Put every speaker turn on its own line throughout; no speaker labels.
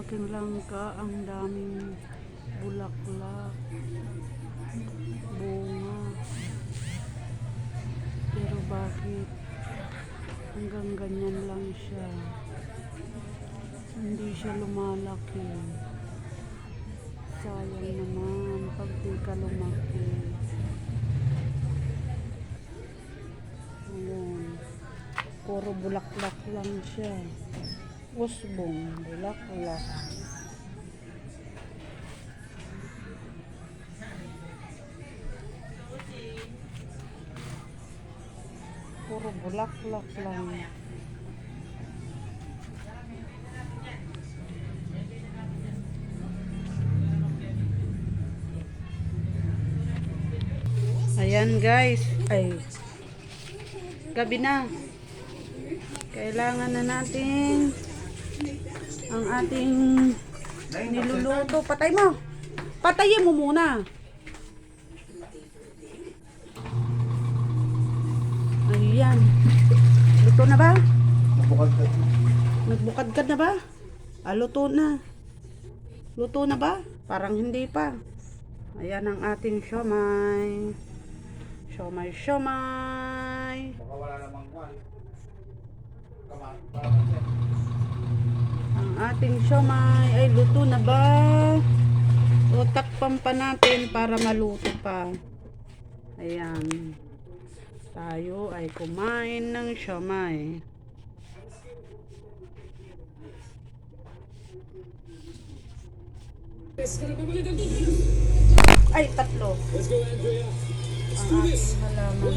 aking langka, ang daming bulaklak, bunga. Pero bakit hanggang ganyan lang siya? Hindi siya lumalaki. Sayang naman pag di ka lumaki. Ayan. Puro bulaklak lang siya. Usbong, bulaklak. Puro bulaklak lang. Ayan guys. Ay. Gabi na. Kailangan na natin ang ating niluluto. Patay mo. Patayin mo muna. Ayan. Luto na ba?
Bukod ka.
Nagbukad ka na ba? Ah, luto na. Luto na ba? Parang hindi pa. Ayan ang ating siomay. Siomay, siomay.
Baka wala namang kwan. Kama.
Ating siomay ay luto na ba? O takpan pa natin para maluto pa. Ayan. Tayo ay kumain ng siomay. Ay, tatlo. Ang aking halaman.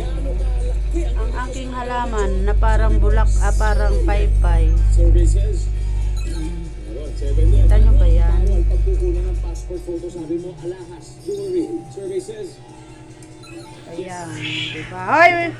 Ang aking halaman na parang bulak, ah, parang paypay.
Survey says,
Kita nyo ba yan?
ng passport photo, sabi mo, alahas, jewelry. Says,
Ayan, diba? Ay,